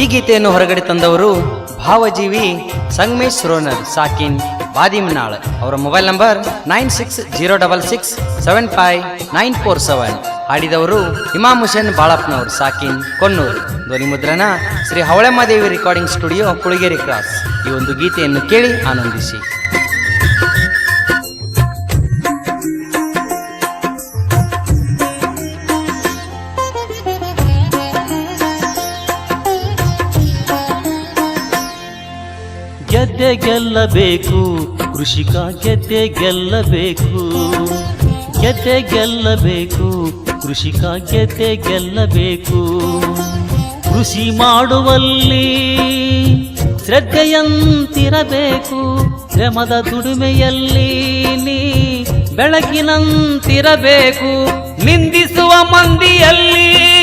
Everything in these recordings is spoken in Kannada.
ಈ ಗೀತೆಯನ್ನು ಹೊರಗಡೆ ತಂದವರು ಭಾವಜೀವಿ ಸಂಗಮೇಶ್ ರೋನರ್ ಸಾಕಿನ್ ಬಾದಿಮನಾಳ್ ಅವರ mobile number nine six zero double six seven five nine four seven. ಹಾಡಿದವರು Imam Hussain ಬಾಳಪ್ಪನವರು ಸಾಕಿನ್ ಕೊನ್ನೂರು. ಧ್ವನಿ ಮುದ್ರಣ Shri Havalammadevi recording studio Kulageri cross. ಈ ಒಂದು ಗೀತೆಯನ್ನು ಕೇಳಿ ಆನಂದಿಸಿ. ಗೆಲ್ಲಬೇಕು ಕೃಷಿಕ ಗೆದ್ದೆ ಗೆಲ್ಲಬೇಕು. ಗೆದ್ದೆ ಗೆಲ್ಲಬೇಕು ಕೃಷಿಕ ಗೆದ್ದೆ ಗೆಲ್ಲಬೇಕು. ಕೃಷಿ ಮಾಡುವಲ್ಲಿ ಶ್ರದ್ಧೆಯಂತಿರಬೇಕು, ಶ್ರಮದ ದುಡಿಮೆಯಲ್ಲಿ ನೀ ಬೆಳಕಿನಂತಿರಬೇಕು, ನಿಂದಿಸುವ ಮಂದಿಯಲ್ಲಿ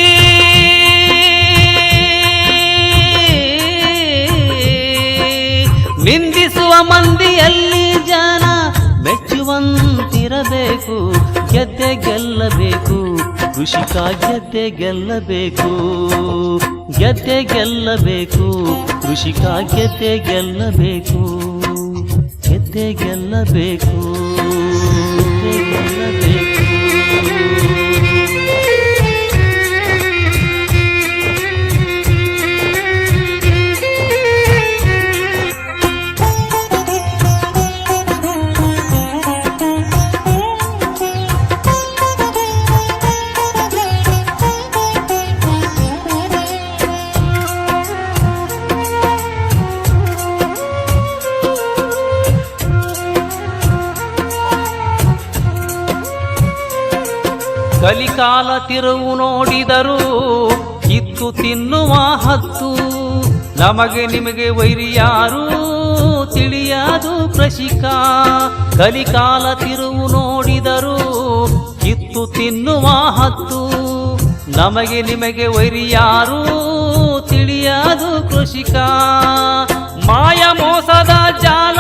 ನಿಂದಿಸುವ ಮಂದಿಯಲ್ಲಿ ಜನ ಮೆಚ್ಚುವಂತಿರಬೇಕು, ಗೆದ್ದೆ ಗೆಲ್ಲಬೇಕು, ಕೃಷಿಕ ಗೆದ್ದೆ ಗೆಲ್ಲಬೇಕು ಗೆದ್ದೆ ಗೆಲ್ಲಬೇಕು, ಕೃಷಿಕ ಗೆದ್ದೆ ಗೆಲ್ಲಬೇಕು ಗೆದ್ದೆ ಗೆಲ್ಲಬೇಕು ಗೆಲ್ಲಬೇಕು. ಕಲಿಕಾಲ ತಿರುವು ನೋಡಿದರು ಕಿತ್ತು ತಿನ್ನುವ ಹತ್ತು. ನಮಗೆ ನಿಮಗೆ ವೈರಿ ಯಾರು ತಿಳಿಯದು ಕೃಷಿಕ ಕಲಿಕಾಲ ತಿರುವು ನೋಡಿದರು ಕಿತ್ತು ತಿನ್ನುವ ಹತ್ತು. ನಮಗೆ ನಿಮಗೆ ವೈರಿ ಯಾರು ತಿಳಿಯದು ಕೃಷಿಕ. ಮಾಯ ಮೋಸದ ಜಾಲ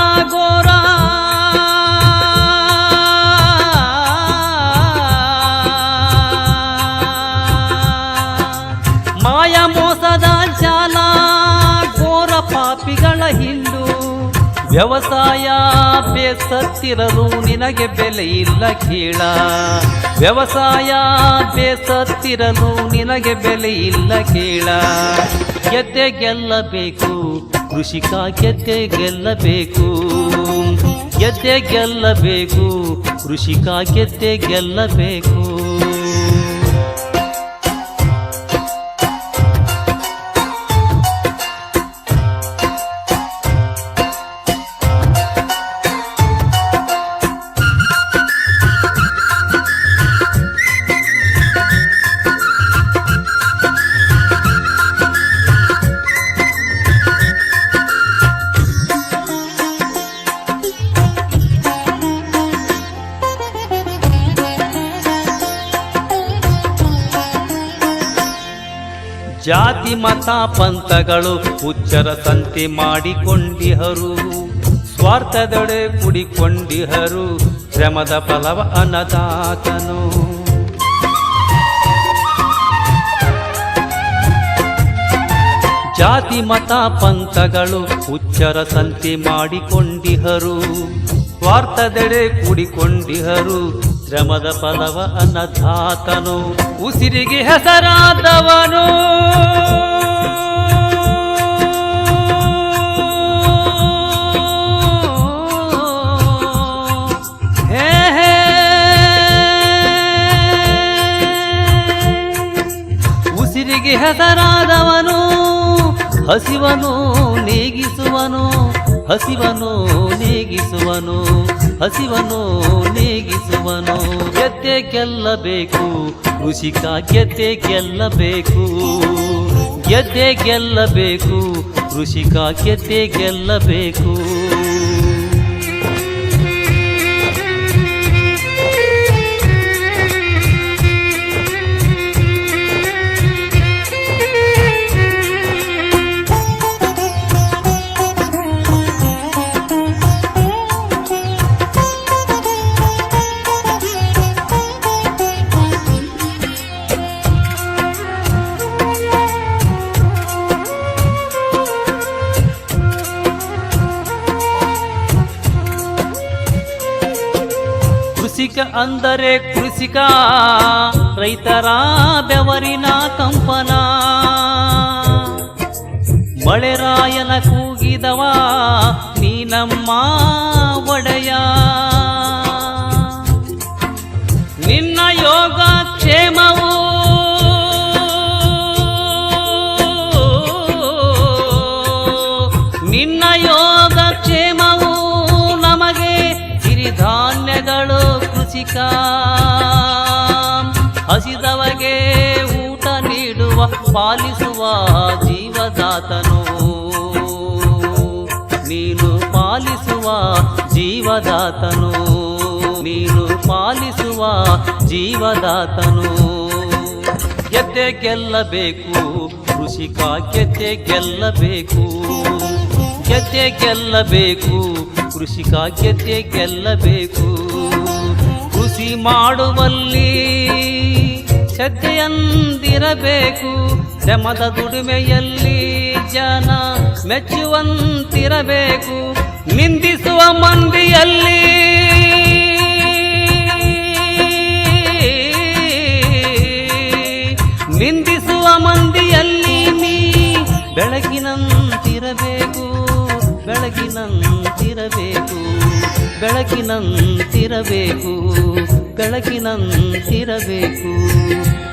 ಪಾಪಿಗಳ ಹಿಂಡು. ವ್ಯವಸಾಯ ಬೇಸತ್ತಿರಲು ನಿನಗೆ ಬೆಲೆ ಇಲ್ಲ ಕೀಳ. ವ್ಯವಸಾಯ ಬೇಸತ್ತಿರಲು ನಿನಗೆ ಬೆಲೆ ಇಲ್ಲ ಕೀಳ. ಗೆದ್ದೆ ಗೆಲ್ಲಬೇಕು, ಕೃಷಿಕ ಗೆದ್ದೆ ಗೆಲ್ಲಬೇಕು. ಗೆದ್ದೆ ಗೆಲ್ಲಬೇಕು, ಕೃಷಿಕ ಗೆದ್ದೆ ಗೆಲ್ಲಬೇಕು. ಜಾತಿ ಮತ ಪಂಥಗಳು ಹುಚ್ಚರ ಸಂತೆ ಮಾಡಿಕೊಂಡಿಹರು. ಸ್ವಾರ್ಥದೊಡೆ ಕುಡಿಕೊಂಡಿಹರು, ಶ್ರಮದ ಫಲವ ಅನದಾತನು ಜಾತಿ ಮತ ಪಂಥಗಳು ಹುಚ್ಚರ ಸಂತೆ ಮಾಡಿಕೊಂಡಿಹರು, ಸ್ವಾರ್ಥದೆಡೆ ಕೂಡಿಕೊಂಡಿಹರು ಶ್ರಮದ ಫಲವ ಅನ್ನದಾತನು. ಉಸಿರಿಗೆ ಹೆಸರಾದವನು. ಉಸಿರಿಗೆ ಹೆಸರಾದವನು. ಹಸಿವನು ನೀಗಿಸುವನು ಹಸಿವನು ನೇಗಿಸುವನು. ಹಸಿವನು ನೀಗಿಸುವನು. ಗೆದ್ದೆ ಗೆಲ್ಲಬೇಕು ಕೃಷಿಕ ಗೆದ್ದೆ ಗೆಲ್ಲಬೇಕು. ಗೆದ್ದೆ ಗೆಲ್ಲಬೇಕು ಕೃಷಿಕ ಗೆದ್ದೆ ಗೆಲ್ಲಬೇಕು. ಕೃಷಿಕ ಅಂದರೆ ಕೃಷಿಕ, ರೈತರ ಬೆವರಿನ ಕಂಪನ. ಮಳೆರಾಯನ ಕೂಗಿದವ, ನೀನಮ್ಮ ಒಡೆಯ. ನಿನ್ನ ಯೋಗ ಕ್ಷೇಮವು ನಿನ್ನ ಯೋಗ ಕೃಷಿಕ ಹಸಿದವಗೆ ಊಟ ನೀಡುವ, ಪಾಲಿಸುವ ಜೀವದಾತನು. ನೀನು ಪಾಲಿಸುವ ಜೀವದಾತನು. ನೀನು ಪಾಲಿಸುವ ಜೀವದಾತನು. ಗೆದ್ದೆ ಗೆಲ್ಲಬೇಕು ಕೃಷಿಕ ಗೆದ್ದೆ ಗೆಲ್ಲಬೇಕು ಗೆದ್ದೆ ಗೆಲ್ಲಬೇಕು ಕೃಷಿಕ ಗೆದ್ದೆ ಗೆಲ್ಲಬೇಕು ಕೃಷಿ ಮಾಡುವಲ್ಲಿ ಶ್ರದ್ಧೆಯಂದಿರಬೇಕು ಶ್ರಮದ ದುಡಿಮೆಯಲ್ಲಿ ಜನ ಮೆಚ್ಚುವಂತಿರಬೇಕು ನಿಂದಿಸುವ ಮಂದಿಯಲ್ಲಿ ಬೆಳಗಿನಂತಿರಬೇಕು ಬೆಳಕಿನಂತಿರಬೇಕು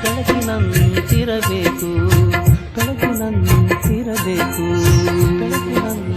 ಬೆಳಕಿನಂತಿರಬೇಕು ಬೆಳಗಿನಂತಿರಬೇಕು